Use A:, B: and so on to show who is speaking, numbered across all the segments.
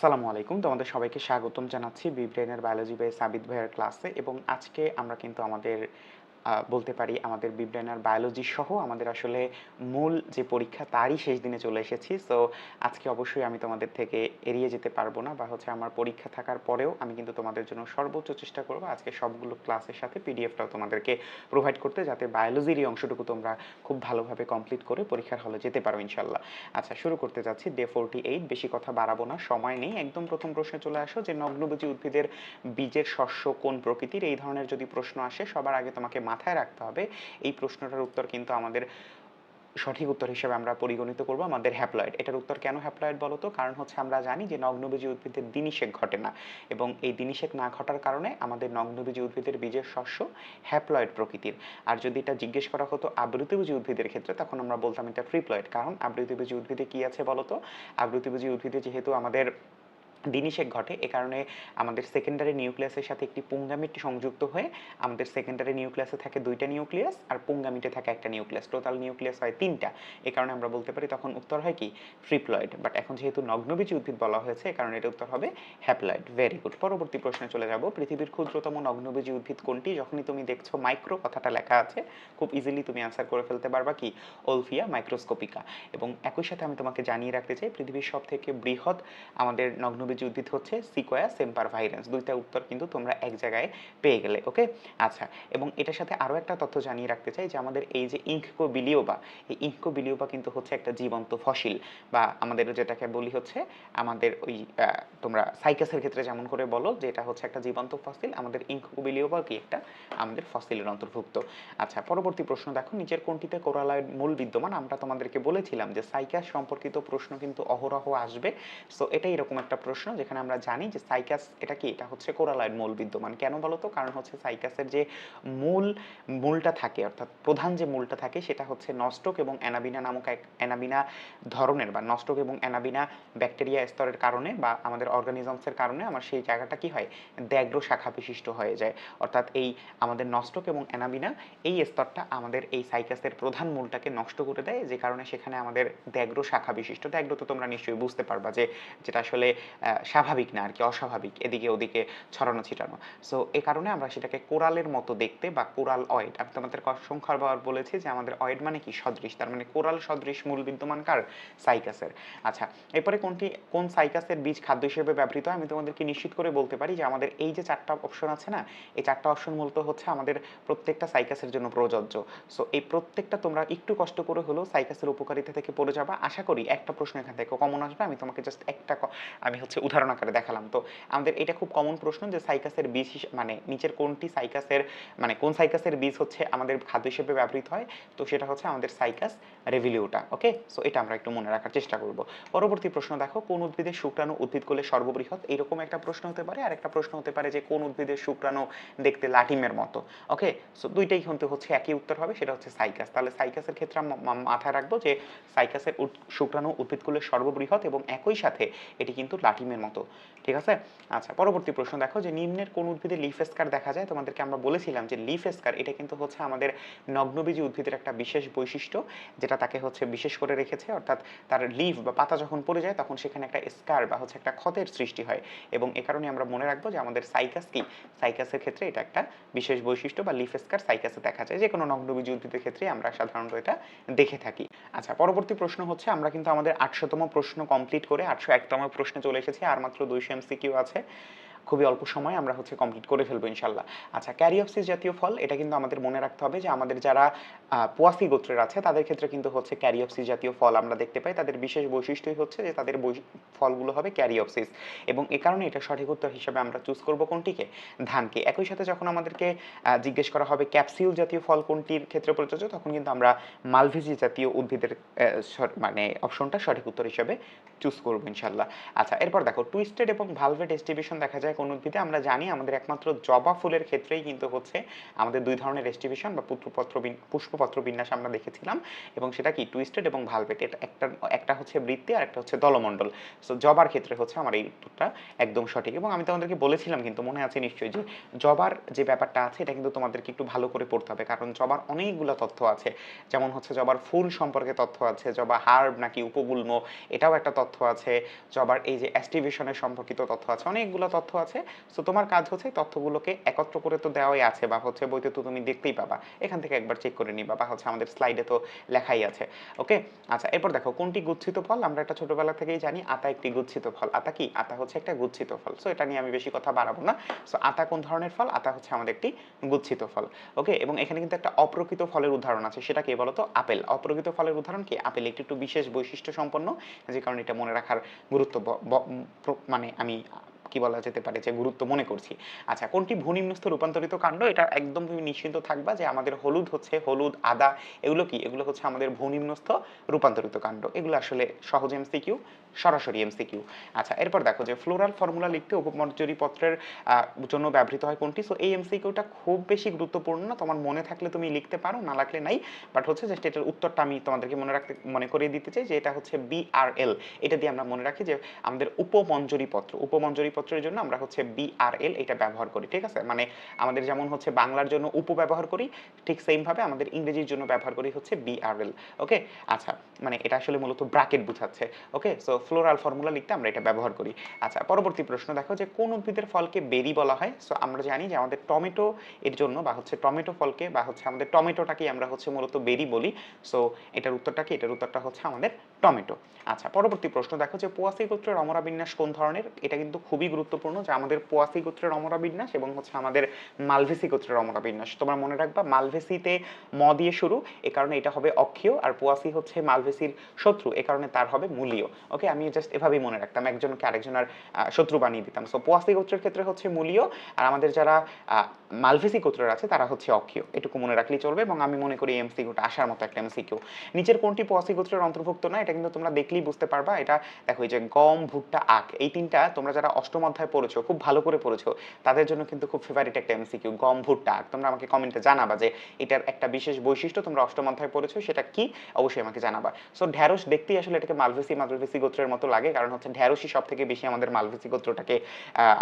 A: আসসালামু আলাইকুম। তোমাদের সবাইকে স্বাগতম জানাচ্ছি বি ব্রেনের বায়োলজি বাই সাবিত ভাইয়ের ক্লাসে এবং আজকে আমরা কিন্তু আমাদের বলতে পারি আমাদের বি ব্রেনের বায়োলজি সহ আমাদের আসলে মূল যে পরীক্ষা তারই শেষ দিনে চলে এসেছি। সো আজকে অবশ্যই আমি তোমাদের থেকে এড়িয়ে যেতে পারব না বা হচ্ছে আমার পরীক্ষা থাকার পরেও আমি কিন্তু তোমাদের জন্য সর্বোচ্চ চেষ্টা করব আজকে সবগুলো ক্লাসের সাথে পিডিএফটাও তোমাদেরকে প্রোভাইড করতে যাতে বায়োলজির এই অংশটুকু তোমরা খুব ভালোভাবে কমপ্লিট করে পরীক্ষার হলে যেতে পারো ইনশাল্লাহ আচ্ছা শুরু করতে যাচ্ছি। ডে ফোরটি এইট বেশি কথা বাড়াবো না, সময় নেই। একদম প্রথম প্রশ্নে চলে আসো যে নগ্নবীজি উদ্ভিদের বীজের শস্য কোন প্রকৃতির? এই ধরনের যদি প্রশ্ন আসে, সবার আগে তোমাকে মাথায় রাখতে হবে। এই প্রশ্নটার উত্তর কিন্তু আমাদের সঠিক উত্তর হিসেবে আমরা পরিগণিত করব আমাদের হ্যাপ্লয়েড এটার উত্তর কেন হ্যাপ্লয়েড বলো তো কারণ হচ্ছে আমরা জানি যে নগ্নবীজি উদ্ভিদের দিনিশেক ঘটে না এবং এই দিনিশেক না ঘটার কারণে আমাদের নগ্নবীজি উদ্ভিদের বীজের শস্য হ্যাপ্লয়েড প্রকৃতির। আর যদি এটা জিজ্ঞেস করা হতো আবৃতবীজি উদ্ভিদের ক্ষেত্রে, তখন আমরা বলতাম এটা ট্রিপ্লয়েড কারণ আবৃতবীজি উদ্ভিদে কি আছে বলতো? তো উদ্ভিদে যেহেতু আমাদের দিনিশেক ঘটে। এ কারণে আমাদের সেকেন্ডারি নিউক্লিয়াসের সাথে একটি পুঙ্গামিট সংযুক্ত হয়ে আমাদের সেকেন্ডারি নিউক্লিয়াসে থাকে দুইটা নিউক্লিয়াস আর পুঙ্গামিটে থাকে একটা নিউক্লিয়াস টোটাল নিউক্লিয়াস হয় তিনটা। এ কারণে আমরা বলতে পারি তখন উত্তর হয় কি? ট্রিপ্লয়েড বাট এখন যেহেতু নগ্নবীজি উদ্ভিদ বলা হয়েছে, এ কারণে এটা উত্তর হবে হ্যাপ্লয়েড ভেরি গুড পরবর্তী প্রশ্নে চলে যাব। পৃথিবীর ক্ষুদ্রতম নগ্নবীজী উদ্ভিদ কোনটি? যখনই তুমি দেখছ মাইক্রো কথাটা লেখা আছে, খুব ইজিলি তুমি আনসার করে ফেলতে পারবা কি? ওলফিয়া মাইক্রোস্কোপিকা এবং একই সাথে আমি তোমাকে জানিয়ে রাখতে চাই, পৃথিবীর সব থেকে বৃহৎ আমাদের নগ্নবীজি উদ্ভিদ হচ্ছে সিকোয়া সেম্পার ভাইরেন্স দুইটা উত্তর কিন্তু তোমরা এক জায়গায় পেয়ে গেলে ওকে আচ্ছা এবং এটার সাথে আরও একটা তথ্য জানিয়ে রাখতে চাই যে আমাদের এই যে ইঙ্কো বিলিওবা এই ইঙ্কো বিলিওবা কিন্তু হচ্ছে একটা জীবন্ত ফসিল বা আমাদের যেটাকে বলি হচ্ছে আমাদের ওই তোমরা সাইকাসের ক্ষেত্রে যেমন করে বলো যে এটা হচ্ছে একটা জীবন্ত ফসিল, আমাদের ইঙ্কো বিলিওবা কি একটা আমাদের ফসিলের অন্তর্ভুক্ত। আচ্ছা পরবর্তী প্রশ্ন, দেখো নিচের কোনটিতে কোরালয়েড মূল বিদ্যমান? আমরা তোমাদেরকে বলেছিলাম যে সাইকাস সম্পর্কিত প্রশ্ন কিন্তু অহরহ আসবে সো এটাই এরকম একটা প্রশ্ন। যেখানে আমরা জানি যে সাইকাস, এটা কি? এটা হচ্ছে কোরালয়েড মূল বিদ্যমান। কেন বলো তো? কারণ হচ্ছে সাইকাসের যে মূল, মূলটা থাকে, অর্থাৎ প্রধান যে মূলটা থাকে, সেটা হচ্ছে নস্টক এবং অ্যানাবিনা নামক এক অ্যানাবিনা ধরনের বা নস্টক এবং অ্যানাবিনা ব্যাকটেরিয়া স্তরের কারণে বা আমাদের অর্গানিজমসের কারণে আমার সেই জায়গাটা কি হয়? দ্যাগ্র শাখা বিশিষ্ট হয়ে যায়। অর্থাৎ এই আমাদের নস্টক এবং অ্যানাবিনা, এই স্তরটা আমাদের এই সাইকাসের প্রধান মূলটাকে নষ্ট করে দেয়। যে কারণে সেখানে আমাদের দ্যাগ্র শাখা বিশিষ্ট। দ্যাগ্র তো তোমরা নিশ্চয়ই বুঝতে পারবা যে, যেটা আসলে স্বাভাবিক না আর কি, অস্বাভাবিক, এদিকে ওদিকে ছড়ানো, ছিটানো। সো এই কারণে আমরা সেটাকে কোরালের মতো দেখতে বা কোরাল অয়েড আমি তোমাদের সংখ্যাবার বলেছি যে আমাদের অয়েড মানে কি? সদৃশ, তার মানে কোরাল সদৃশ মূল বিদ্যমান কার? সাইকাসের। আচ্ছা এরপরে কোনটি, কোন সাইকাসের বীজ খাদ্য হিসেবে ব্যবহৃত? আমি তোমাদেরকে নিশ্চিত করে বলতে পারি যে আমাদের এই যে চারটা অপশন আছে না, এই চারটা অপশন মূলত হচ্ছে আমাদের প্রত্যেকটা সাইকাসের জন্য প্রযোজ্য। সো এই প্রত্যেকটা তোমরা একটু কষ্ট করে হলেও সাইকাসের উপকারিতা থেকে পড়ে যাবা। আশা করি একটা প্রশ্ন এখান থেকে কমন আসবে। আমি তোমাকে জাস্ট একটা আমি হচ্ছে উদাহরণ আকারে দেখালাম। তো আমাদের এটা খুব কমন প্রশ্ন যে সাইকাসের বীজ মানে নিচের কোনটি সাইকাসের মানে কোন সাইকাসের বীজ হচ্ছে আমাদের খাদ্য হিসেবে ব্যবহৃত হয়? তো সেটা হচ্ছে আমাদের সাইকাস রেভিলিউটা, ওকে? সো এটা আমরা একটু মনে রাখার চেষ্টা করব। পরবর্তী প্রশ্ন, দেখো, কোন উদ্ভিদের শুক্রাণু উদ্ভিদ কোলে সর্ববৃহৎ? এরকম একটা প্রশ্ন হতে পারে। আর একটা প্রশ্ন হতে পারে যে কোন উদ্ভিদের শুক্রাণু দেখতে লাটিমের মতো, ওকে? সো দুইটাই কিন্তু হচ্ছে একই উত্তর হবে, সেটা হচ্ছে সাইকাস। তাহলে সাইকাসের ক্ষেত্রে মাথায় রাখব যে সাইকাসের শুক্রাণু উদ্ভিদ কোলের সর্ববৃহৎ এবং একই সাথে এটি কিন্তু লাটিমের মতো, ঠিক আছে? আচ্ছা পরবর্তী প্রশ্ন, দেখো যে নিম্নের কোন উদ্ভিদে লিফ এস্কার দেখা যায়? তোমাদেরকে আমরা বলেছিলাম যে লিফ এস্কার এটা কিন্তু হচ্ছে আমাদের নগ্নবীজি উদ্ভিদের একটা বিশেষ বৈশিষ্ট্য, যেটা তাকে হচ্ছে বিশেষ করে রেখেছে, অর্থাৎ তার লিফ বা পাতা যখন পড়ে যায়, তখন সেখানে একটা স্কার বা হচ্ছে একটা ক্ষতের সৃষ্টি হয়। এবং এ কারণে আমরা মনে রাখব যে আমাদের সাইকাস কি? সাইকাসের ক্ষেত্রে এটা একটা বিশেষ বৈশিষ্ট্য বা লিফ স্কার সাইকাসে দেখা যায়। যে কোনো নগ্নবীজি উদ্ভিদের ক্ষেত্রে আমরা সাধারণত এটা দেখে থাকি। আচ্ছা পরবর্তী প্রশ্ন হচ্ছে, আমরা কিন্তু আমাদের আটশোতম প্রশ্ন কমপ্লিট করে আটশো একতম প্রশ্নে চলে এসেছি। আর মাত্র দুইশো এমসিকিউ আছে। খুবই অল্প সময় আমরা হচ্ছে কমপ্লিট করে ফেলব ইনশাল্লাহ। আচ্ছা ক্যারিঅপসিস জাতীয় ফল, এটা কিন্তু আমাদের মনে রাখতে হবে যে আমাদের যারা পোয়াসি গোত্রের আছে, তাদের ক্ষেত্রে কিন্তু হচ্ছে ক্যারিঅপসিস জাতীয় ফল আমরা দেখতে পাই। তাদের বিশেষ বৈশিষ্ট্যই হচ্ছে যে তাদের ফলগুলো হবে ক্যারিঅপসিস এবং এ কারণে এটা সঠিক উত্তর হিসেবে আমরা চুজ করব কোনটিকে? ধানকে। একই সাথে যখন আমাদেরকে জিজ্ঞেস করা হবে ক্যাপসিউল জাতীয় ফল কোনটির ক্ষেত্রে প্রযোজ্য, তখন কিন্তু আমরা মালভিজি জাতীয় উদ্ভিদের মানে অপশনটা সঠিক উত্তর হিসেবে চুজ করব ইনশাল্লাহ। আচ্ছা এরপর দেখো টুইস্টেড এবং ভালভে ডিস্ট্রিবিউশন দেখা যায় যায় কোন উদ্ভিদে আমরা জানি আমাদের একমাত্র জবা ফুলের ক্ষেত্রেই কিন্তু হচ্ছে আমাদের দুই ধরনের রেস্টিভিশন বা পুত্রপত্র পুষ্পপত্র বিন্যাস আমরা দেখেছিলাম এবং সেটা কি টুইস্টেড এবং ভালভেট একটা একটা হচ্ছে বৃত্তি আর একটা হচ্ছে দলমণ্ডল। সো জবার ক্ষেত্রে হচ্ছে আমার এই উত্তরটা একদম সঠিক এবং আমি তোমাদেরকে বলেছিলাম কিন্তু মনে আছে নিশ্চয়ই যে জবার যে ব্যাপারটা আছে এটা কিন্তু তোমাদেরকে একটু ভালো করে পড়তে হবে কারণ জবার অনেকগুলো তথ্য আছে। যেমন হচ্ছে জবার ফুল সম্পর্কে তথ্য আছে, জবা হার্ব নাকি উপগুল্ম এটাও একটা তথ্য আছে। জবার এই যে অ্যাস্টিভেশনের সম্পর্কিত তথ্য আছে, অনেকগুলো তথ্য আছে। সো তোমার কাজ হচ্ছে তথ্যগুলোকে একত্র করে তো দেওয়াই আছে বা হচ্ছে বইতে তো তুমি দেখতেই পাবা। এখান থেকে একবার চেক করে নিবা বা হচ্ছে আমাদের স্লাইডে তো লেখাই আছে। ওকে আচ্ছা এরপর দেখো, কোনটি গুচ্ছিত ফল? আমরা এটা ছোটবেলা থেকেই জানি, আতা একটি গুচ্ছিত ফল। আতা কি? আতা হচ্ছে একটা গুচ্ছিত ফল। সো এটা নিয়ে আমি বেশি কথা বাড়াবো না। সো আতা কোন ধরনের ফল? আতা হচ্ছে আমাদের একটি গুচ্ছিত ফল। ওকে এবং এখানে কিন্তু একটা অপ্রকৃত ফলের উদাহরণ আছে। সেটা কি বলতো? আপেল। অপ্রকৃত ফলের উদাহরণ কি? আপেল একটি একটু বিশেষ বৈশিষ্ট্য সম্পন্ন যে কারণে এটা মনে রাখার গুরুত্ব মানে আমি কি বলা যেতে পারে যে গুরুত্ব মনে করছি। আচ্ছা কোনটি ভূনিম্নস্থ রূপান্তরিত কাণ্ড? এটা একদম তুমি নিশ্চিন্ত থাকবা যে আমাদের হলুদ হচ্ছে, হলুদ, আদা, এগুলো কি? এগুলো হচ্ছে আমাদের ভূনিম্নস্থ রূপান্তরিত কাণ্ড। এগুলো আসলে সহজ এমসিকিউ সরাসরি এমসিকিউ আচ্ছা এরপর দেখো যে ফ্লোরাল ফর্মুলা লিখতে উপমর্জরি পত্রের জন্য ব্যবহৃত হয় কোনটি? সো এই এমসিকিউটা খুব বেশি গুরুত্বপূর্ণ। না তোমার মনে থাকলে তুমি লিখতে পারো, না লাগলে নাই। বাট হচ্ছে যে এটার উত্তরটা আমি তোমাদেরকে মনে রাখতে, মনে করিয়ে দিতে চাই যে এটা হচ্ছে বিআরএল এটা দিয়ে আমরা মনে রাখি যে আমাদের উপমঞ্জরি পত্র উপমঞ্জরি পত্রের জন্য আমরা হচ্ছে বিআরএল এটা ব্যবহার করি, ঠিক আছে? মানে আমাদের যেমন হচ্ছে বাংলার জন্য উপ ব্যবহার করি, ঠিক সেম ভাবে আমাদের ইংরেজির জন্য ব্যবহার করি হচ্ছে বিআরএল ওকে আচ্ছা মানে এটা আসলে মূলত ব্র্যাকেট বোঝাচ্ছে। ওকে সো ফ্লোরাল ফর্মুলা লিখতে আমরা এটা ব্যবহার করি। আচ্ছা পরবর্তী প্রশ্ন। দেখো যে কোন উদ্ভিদের ফলকে বেরি বলা হয়? সো আমরা জানি যে আমাদের টমেটো এর জন্য বা হচ্ছে টমেটো ফলকে বা হচ্ছে আমাদের টমেটোটাকে আমরা হচ্ছে মূলত বেরি বলি। সো এটার উত্তরটা কি? এটার উত্তরটা হচ্ছে আমাদের টমেটো। আচ্ছা পরবর্তী প্রশ্ন। দেখো যে পোয়াসি গোত্রের অমরা বিন্যাস কোন ধরনের? এটা কিন্তু খুবই গুরুত্বপূর্ণ যে আমাদের পোয়াসি গোত্রের অমরা বিন্যাস এবং হচ্ছে আমাদের মালভেসি গোত্রের অমরা বিন্যাস তোমরা মনে রাখবা, মালভেসিতে ম দিয়ে শুরু, এ কারণে এটা হবে অক্ষীয়, আর পোয়াসি হচ্ছে মালভেসির শত্রু, এ কারণে তার হবে মূলীয়। ওকে আমি জাস্ট এভাবেই মনে রাখতাম। একজনকে আরেকজনের শত্রু বানিয়ে দিতাম। সো পোয়াসি গোত্রের ক্ষেত্রে হচ্ছে মূলীয়। আর আমাদের যারা মালভেসি গোত্রের আছে, তারা হচ্ছে অক্ষীয়। এটুকু মনে রাখলেই চলবে এবং আমি মনে করি এমসিকিউটা আসার মতো একটা এমসিকিউ নিচের কোনটি পোয়াসি গোত্রের অন্তর্ভুক্ত না, এটা কিন্তু তোমরা দেখলেই বুঝতে পারবা। এটা দেখো যে গম, ভুট্টা, আখ, এই তিনটা তোমরা যারা অষ্টম অধ্যায় পড়েছো, খুব ভালো করে পড়েছো, তাদের জন্য কিন্তু খুব ফেভারিট একটা এমসিকিউ গম, ভুট্টা, আখ। তোমরা আমাকে কমেন্টে জানাবা যে এটার একটা বিশেষ বৈশিষ্ট্য তোমরা অষ্টম অধ্যায় পড়েছো, সেটা কি? অবশ্যই আমাকে জানাবা। সো ঢ্যাঁড়স দেখতেই আসলে এটাকে মালভেসি মালভেসি গোত্রের মতো লাগে, কারণ হচ্ছে ঢ্যাঁড়সই সব থেকে বেশি আমাদের মালভেসি গোত্রটাকে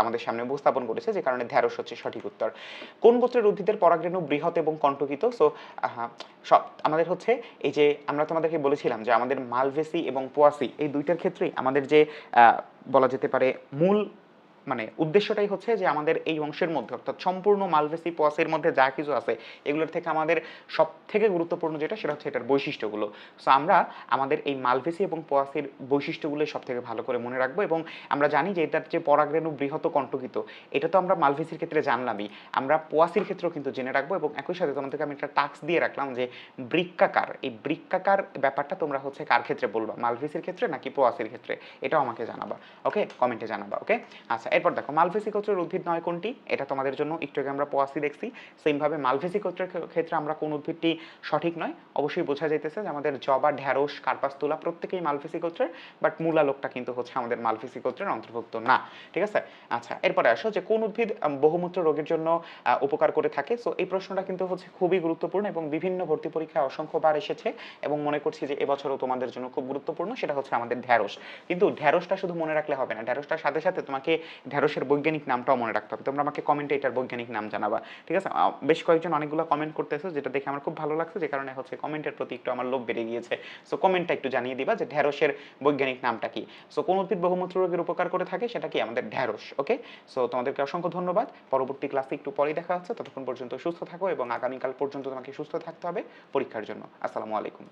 A: আমাদের সামনে উপস্থাপন করেছে, যে কারণে ঢ্যাঁড়স হচ্ছে সঠিক উত্তর। কোন গোত্রের উদ্ভিদের পরাগরেণু বৃহৎ এবং কণ্টকিত সো সব আমাদের হচ্ছে এই যে আমরা তোমাদেরকে বলেছিলাম যে আমাদের মালভেসি এবং পোয়াসি, এই দুইটার ক্ষেত্রেই আমাদের যে বলা যেতে পারে মূল মানে উদ্দেশ্যটাই হচ্ছে যে আমাদের এই অংশের মধ্যে, অর্থাৎ সম্পূর্ণ মালভেসি পোয়াসের মধ্যে যা কিছু আছে, এগুলোর থেকে আমাদের সব থেকে গুরুত্বপূর্ণ যেটা, সেটা হচ্ছে এটার বৈশিষ্ট্যগুলো। সো আমরা আমাদের এই মালভেসি এবং পোয়াসির বৈশিষ্ট্যগুলো সব থেকে ভালো করে মনে রাখব এবং আমরা জানি যে এটার যে পরাগরেণু বৃহৎ কণ্টকিত, এটা তো আমরা মালভেসির ক্ষেত্রে জানলামই। আমরা পোয়াসির ক্ষেত্রেও কিন্তু জেনে রাখব এবং একই সাথে তোমাদেরকে আমি একটা টাস্ক দিয়ে রাখলাম যে বৃক্কাকার, এই বৃক্কাকার ব্যাপারটা তোমরা হচ্ছে কার ক্ষেত্রে বলবা, মালভেসির ক্ষেত্রে নাকি পোয়াসির ক্ষেত্রে? এটাও আমাকে জানাবা ওকে কমেন্টে জানাবা ওকে আচ্ছা এরপর দেখো, মালভেসি গোত্রের উদ্ভিদ নয় কোনটি? এটা তোমাদের জন্য একটু আগে আমরা পোয়াসি দেখছি। সেমভাবে মালভেসি গোত্রের ক্ষেত্রে আমরা কোন উদ্ভিদটি সঠিক নয়। অবশ্যই বোঝা যাইতেছে যে আমাদের জবা ঢ্যাঁড়স, কার্পাস, তুলা প্রত্যেকেই মালভেসি গোত্রের বাট মূলা লোকটা কিন্তু হচ্ছে আমাদের মালভেসি গোত্রের অন্তর্ভুক্ত না। ঠিক আছে? আচ্ছা এরপরে আসো যে কোন উদ্ভিদ বহুমূত্র রোগের জন্য উপকার করে থাকে। সো এই প্রশ্নটা কিন্তু হচ্ছে খুবই গুরুত্বপূর্ণ এবং বিভিন্ন ভর্তি পরীক্ষায় অসংখ্যবার এসেছে এবং মনে করছি যে এবছরও তোমাদের জন্য খুব গুরুত্বপূর্ণ, সেটা হচ্ছে আমাদের ঢ্যাঁড়স। কিন্তু ঢ্যাঁড়সটা শুধু মনে রাখলে হবে না। ঢ্যাঁড়সটার সাথে সাথে তোমাকে ঢ্যাঁড়সের বৈজ্ঞানিক নামটাও মনে রাখতে হবে। তোমরা আমাকে কমেন্টে এটার বৈজ্ঞানিক নাম জানাবা। ঠিক আছে? বেশ কয়েকজন অনেকগুলো কমেন্ট করতেছো, যেটা দেখে আমার খুব ভালো লাগছে। যে কারণে হচ্ছে কমেন্টের প্রতি একটু আমার লোভ বেড়ে গিয়েছে। সো কমেন্টটা একটু জানিয়ে দিবা যে ঢ্যাঁড়সের বৈজ্ঞানিক নামটা কি? সো কোন উদ্ভিদ বহুমূত্র রোগের উপকার করে থাকে? সেটা কি আমাদের ঢ্যাঁড়স ওকে সো তোমাদেরকে অসংখ্য ধন্যবাদ। পরবর্তী ক্লাসে একটু পরেই দেখা হচ্ছে। ততক্ষণ পর্যন্ত সুস্থ থাকো এবং আগামীকাল পর্যন্ত তোমাকে সুস্থ থাকতে হবে পরীক্ষার জন্য। আসসালামু আলাইকুম।